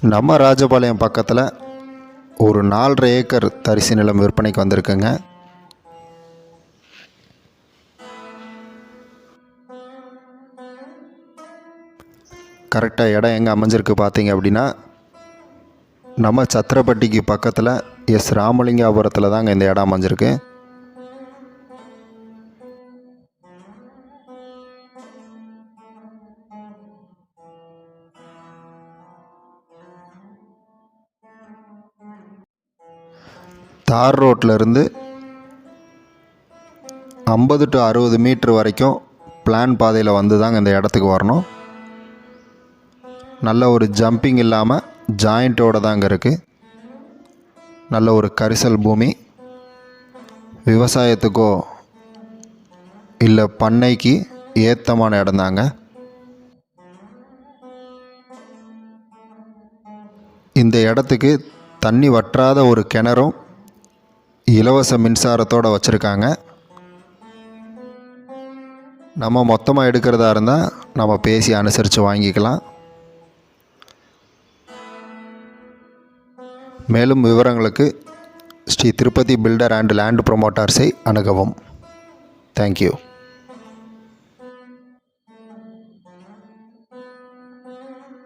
நம்ம ராஜபாளையம் பக்கத்தில் ஒரு நாலரை ஏக்கர் தரிசு நிலம் விற்பனைக்கு வந்திருக்குங்க. கரெக்டாக இடம் எங்கே அமைஞ்சிருக்கு பார்த்தீங்க அப்படின்னா நம்ம சத்திரப்பட்டிக்கு பக்கத்தில் எஸ். ராமலிங்காபுரத்தில் தாங்க இந்த இடம் அமைஞ்சிருக்கு. தார் ரோட்டில் இருந்து ஐம்பது டு அறுபது மீட்ரு வரைக்கும் பிளான் பாதையில் வந்து தாங்க இந்த இடத்துக்கு வரணும். நல்ல ஒரு ஜம்பிங் இல்லாமல் ஜாயிண்ட்டோடு தாங்க இருக்குது நல்ல ஒரு கரிசல் பூமி. விவசாயத்துக்கோ இல்லை பண்ணைக்கு ஏத்தமான இடம் தாங்க. இந்த இடத்துக்கு தண்ணி வற்றாத ஒரு கிணறும் இலவச மின்சாரத்தோடு வச்சுருக்காங்க. நம்ம மொத்தமாக எடுக்கிறதா இருந்தால் நம்ம பேசி அனுசரித்து வாங்கிக்கலாம். மேலும் விவரங்களுக்கு Shri Tirupati builder and land ப்ரொமோட்டர்ஸை அணுகவும். Thank you